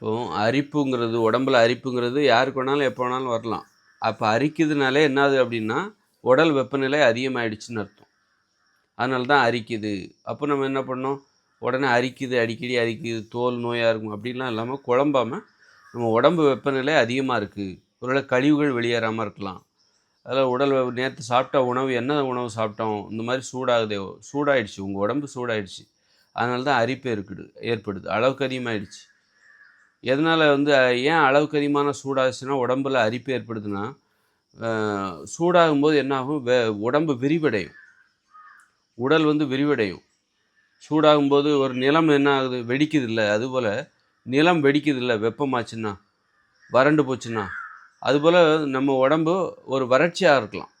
இப்போ அரிப்புங்கிறது உடம்புல அரிப்புங்கிறது யாருக்கு வேணாலும் எப்போ வேணாலும் வரலாம். அப்போ அரிக்குதுனாலே என்னது அப்படின்னா உடல் வெப்பநிலை அதிகமாகிடுச்சுன்னு அர்த்தம். அதனால தான் அரிக்குது. அப்போ நம்ம என்ன பண்ணோம் உடனே அரிக்குது அடிக்கடி அரிக்குது தோல் நோயாக இருக்கும் அப்படின்லாம் இல்லாமல் குழம்பாமல் நம்ம உடம்பு வெப்பநிலை அதிகமாக இருக்குது ஒருவேளை கழிவுகள் வெளியேறாமல் இருக்கலாம். அதில் உடல் நேற்று சாப்பிட்ட உணவு என்ன உணவு சாப்பிட்டோம்? இந்த மாதிரி சூடாகுதே சூடாயிடுச்சு. உங்கள் உடம்பு சூடாயிடுச்சு. அதனால தான் அரிப்பு இருக்குது ஏற்படுது. அளவுக்கு அதிகமாகிடுச்சு எதனால் வந்து ஏன் அளவுக்கு அதிகமான சூடாச்சுன்னா உடம்புல அரிப்பு ஏற்படுதுன்னா சூடாகும் சூடாகும்போது என்னாகும் வே உடம்பு விரிவடையும். உடல் வந்து விரிவடையும். சூடாகும்போது ஒரு நிலம் என்ன ஆகுது? வெடிக்குது இல்லை அதுபோல் நிலம் வெடிக்குது இல்லை வெப்பமாச்சுன்னா வறண்டு போச்சுன்னா அதுபோல் நம்ம உடம்பு ஒரு வறட்சியாக இருக்கலாம்.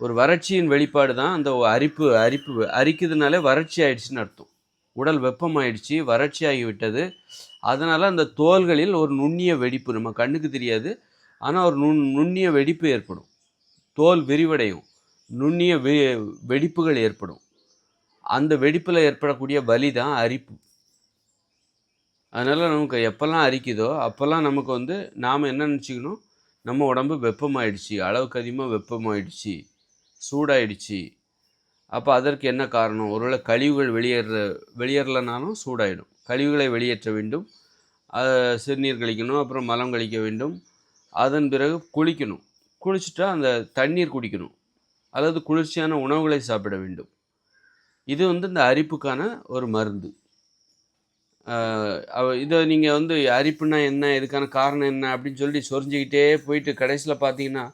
ஒரு வறட்சியின் வெளிப்பாடு தான் அந்த அரிப்பு அரிப்பு அரிக்குதுனாலே வறட்சி ஆயிடுச்சுன்னு அர்த்தம். உடல் வெப்பமாயிடுச்சு வறட்சி ஆகிவிட்டது அதனால் அந்த தோள்களில் ஒரு நுண்ணிய வெடிப்பு நம்ம கண்ணுக்கு தெரியாது ஆனால் ஒரு நுண் நுண்ணிய வெடிப்பு ஏற்படும். தோல் விரிவடையும். நுண்ணிய வெ வெடிப்புகள் ஏற்படும். அந்த வெடிப்பில் ஏற்படக்கூடிய வலி தான் அரிப்பு. அதனால் நமக்கு எப்போல்லாம் அரிக்குதோ அப்போல்லாம் நமக்கு வந்து நாம் என்ன நினச்சிக்கணும்? நம்ம உடம்பு வெப்பமாயிடுச்சு அளவுக்கு அதிகமாக வெப்பமாயிடுச்சு சூடாயிடுச்சு. அப்போ அதற்கு என்ன காரணம்? ஒருவேளை கழிவுகள் வெளியேற வெளியேறலைனாலும் சூடாயிடும். கழிவுகளை வெளியேற்ற வேண்டும். சிறுநீர் கழிக்கணும் அப்புறம் மலம் கழிக்க வேண்டும். அதன் பிறகு குளிக்கணும். குளிச்சுட்டா அந்த தண்ணீர் குடிக்கணும். அல்லது குளிர்ச்சியான உணவுகளை சாப்பிட வேண்டும். இது வந்து இந்த அரிப்புக்கான ஒரு மருந்து. இதை நீங்கள் வந்து அரிப்புனா என்ன? இதுக்கான காரணம் என்ன? அப்படின்னு சொல்லி சொரிஞ்சுக்கிட்டே போயிட்டு கடைசியில் பார்த்தீங்கன்னா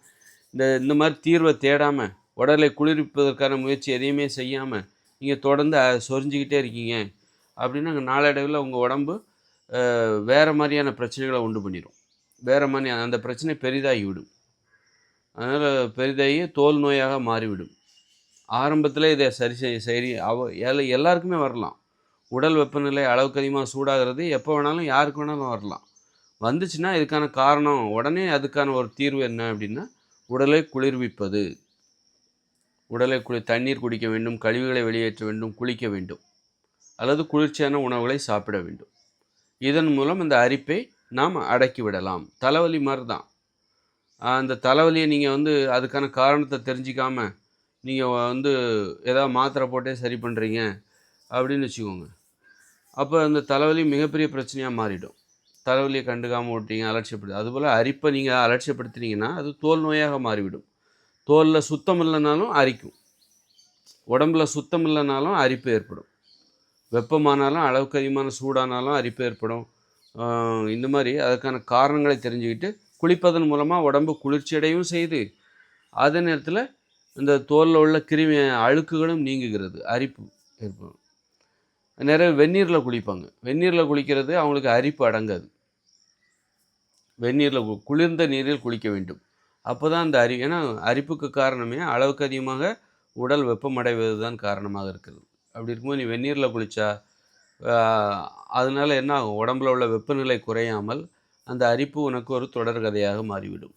இந்த இந்த மாதிரி தீர்வை தேடாமல் உடலை குளிர்விப்பதற்கான முயற்சி எதையுமே செய்யாமல் நீங்கள் தொடர்ந்து சொரிஞ்சிக்கிட்டே சொரிஞ்சுக்கிட்டே இருக்கீங்க. அப்படின்னா நாளடைவில் உங்கள் உடம்பு வேறு மாதிரியான பிரச்சனைகளை உண்டு பண்ணிடும் வேறு மாதிரி அந்த பிரச்சனை பெரிதாகிவிடும். அதனால் பெரிதாகி தோல் நோயாக மாறிவிடும். ஆரம்பத்தில் இதை சரி செய்ய சரி அவ எல்லா எல்லாருக்குமே வரலாம். உடல் வெப்பநிலை அளவுக்கு அதிகமாக சூடாகிறது எப்போ வேணாலும் யாருக்கு வேணாலும் வரலாம். வந்துச்சுன்னா இதுக்கான காரணம் உடனே அதுக்கான ஒரு தீர்வு என்ன அப்படின்னா உடலை குளிர்விப்பது. உடலை குளி தண்ணீர் குடிக்க வேண்டும் கழிவுகளை வெளியேற்ற வேண்டும் குளிக்க வேண்டும் அல்லது குளிர்ச்சியான உணவுகளை சாப்பிட வேண்டும். இதன் மூலம் இந்த அரிப்பை நாம் அடக்கி விடலாம். தலைவலி மாதிரி தான் அந்த தலைவலியை நீங்கள் வந்து அதுக்கான காரணத்தை தெரிஞ்சிக்காமல் நீங்கள் வந்து ஏதாவது மாத்திரை போட்டே சரி பண்ணுறீங்க அப்படின்னு வச்சுக்கோங்க. அப்போ அந்த தலைவலி மிகப்பெரிய பிரச்சனையாக மாறிடும். தலைவலியை கண்டுக்காமல் விட்டீங்க அலட்சியப்படுது அதுபோல் அரிப்பை நீங்கள் அலட்சியப்படுத்தினீங்கன்னா அது தோல் நோயாக மாறிவிடும். தோலில் சுத்தம் இல்லைனாலும் அரிக்கும். உடம்புல சுத்தம் இல்லைனாலும் அரிப்பு ஏற்படும். வெப்பமானாலும் அளவுக்கு அதிகமான சூடானாலும் அரிப்பு ஏற்படும். இந்த மாதிரி அதுக்கான காரணங்களை தெரிஞ்சுக்கிட்டு குளிப்பதன் மூலமாக உடம்பு குளிர்ச்சியடையும் செய்து அதே நேரத்தில் இந்த தோலில் உள்ள கிருமி அழுக்குகளும் நீங்குகிறது அரிப்பு ஏற்படும். நிறைய வெந்நீரில் குளிப்பாங்க. வெந்நீரில் குளிக்கிறது அவங்களுக்கு அரிப்பு அடங்காது. வெந்நீரில் கு- குளிர்ந்த நீரில் குளிக்க வேண்டும். அப்போ தான் அந்த அரி ஏன்னா அரிப்புக்கு காரணமே அளவுக்கு அதிகமாக உடல் வெப்பமடைவது தான் காரணமாக இருக்குது. அப்படி இருக்கும்போது நீ வெந்நீரில் குளித்தா அதனால் என்ன ஆகும்? உடம்புல உள்ள வெப்பநிலை குறையாமல் அந்த அரிப்பு உனக்கு ஒரு தொடர் கதையாக மாறிவிடும்.